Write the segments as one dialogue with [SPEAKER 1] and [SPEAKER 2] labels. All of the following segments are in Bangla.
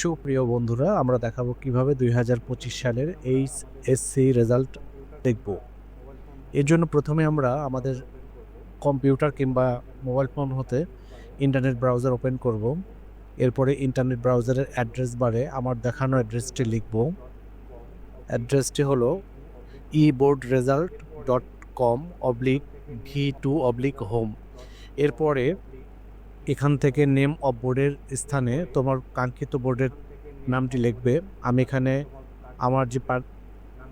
[SPEAKER 1] সুপ্রিয় বন্ধুরা, আমরা দেখাবো কীভাবে দুই হাজার পঁচিশ সালের এইচ এসসি রেজাল্ট দেখব। এর জন্য প্রথমে আমরা আমাদের কম্পিউটার কিংবা মোবাইল ফোন হতে ইন্টারনেট ব্রাউজার ওপেন করব। এরপরে ইন্টারনেট ব্রাউজারের অ্যাড্রেস বারে আমার দেখানো অ্যাড্রেসটি লিখব। অ্যাড্রেসটি হলো e board result dot com oblique v two oblique home এরপরে এখান থেকে নেম অফ বোর্ডের স্থানে তোমার কাঙ্ক্ষিত বোর্ডের নামটি লিখবে। আমি এখানে আমার যে পার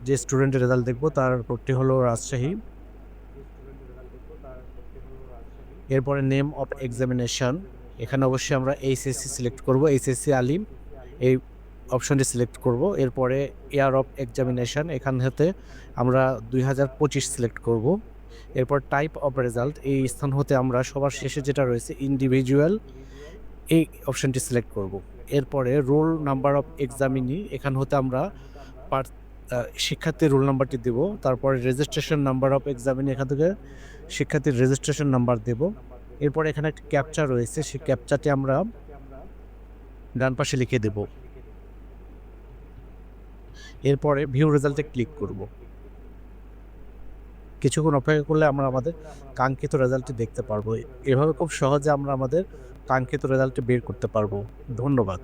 [SPEAKER 1] যে স্টুডেন্টের রেজাল্ট দেখব, তার বোর্ডটি হলো রাজশাহী। এরপরে নেম অফ এক্সামিনেশন এখানে অবশ্যই আমরা এইচএসসি সিলেক্ট করব এইচএসসি আলিম, এই অপশনটি সিলেক্ট করব। এরপরে ইয়ার অফ এক্সামিনেশন এখান হতে আমরা দুই হাজার পঁচিশ সিলেক্ট করব। এরপর টাইপ অফ রেজাল্ট এই স্থান হতে আমরা সবার শেষে যেটা রয়েছে ইন্ডিভিজুয়াল এই অপশনটি সিলেক্ট করব। এরপরে রোল নাম্বার অফ এক্সামিনি এখান হতে আমরা শিক্ষার্থীর রোল নাম্বারটি দেব। তারপরে রেজিস্ট্রেশন নাম্বার অফ এক্সামিনি এখান থেকে শিক্ষার্থীর রেজিস্ট্রেশন নাম্বার দেব। এরপরে এখানে একটি ক্যাপচা রয়েছে, সেই ক্যাপচাটি আমরা ডান পাশে লিখে দেব। এরপরে ভিউ রেজাল্টে ক্লিক করব। কিছুক্ষণ অপেক্ষা করলে আমরা আমাদের কাঙ্ক্ষিত রেজাল্টটি দেখতে পারব। এভাবে খুব সহজে আমরা আমাদের কাঙ্ক্ষিত রেজাল্টটি বের করতে পারব। ধন্যবাদ।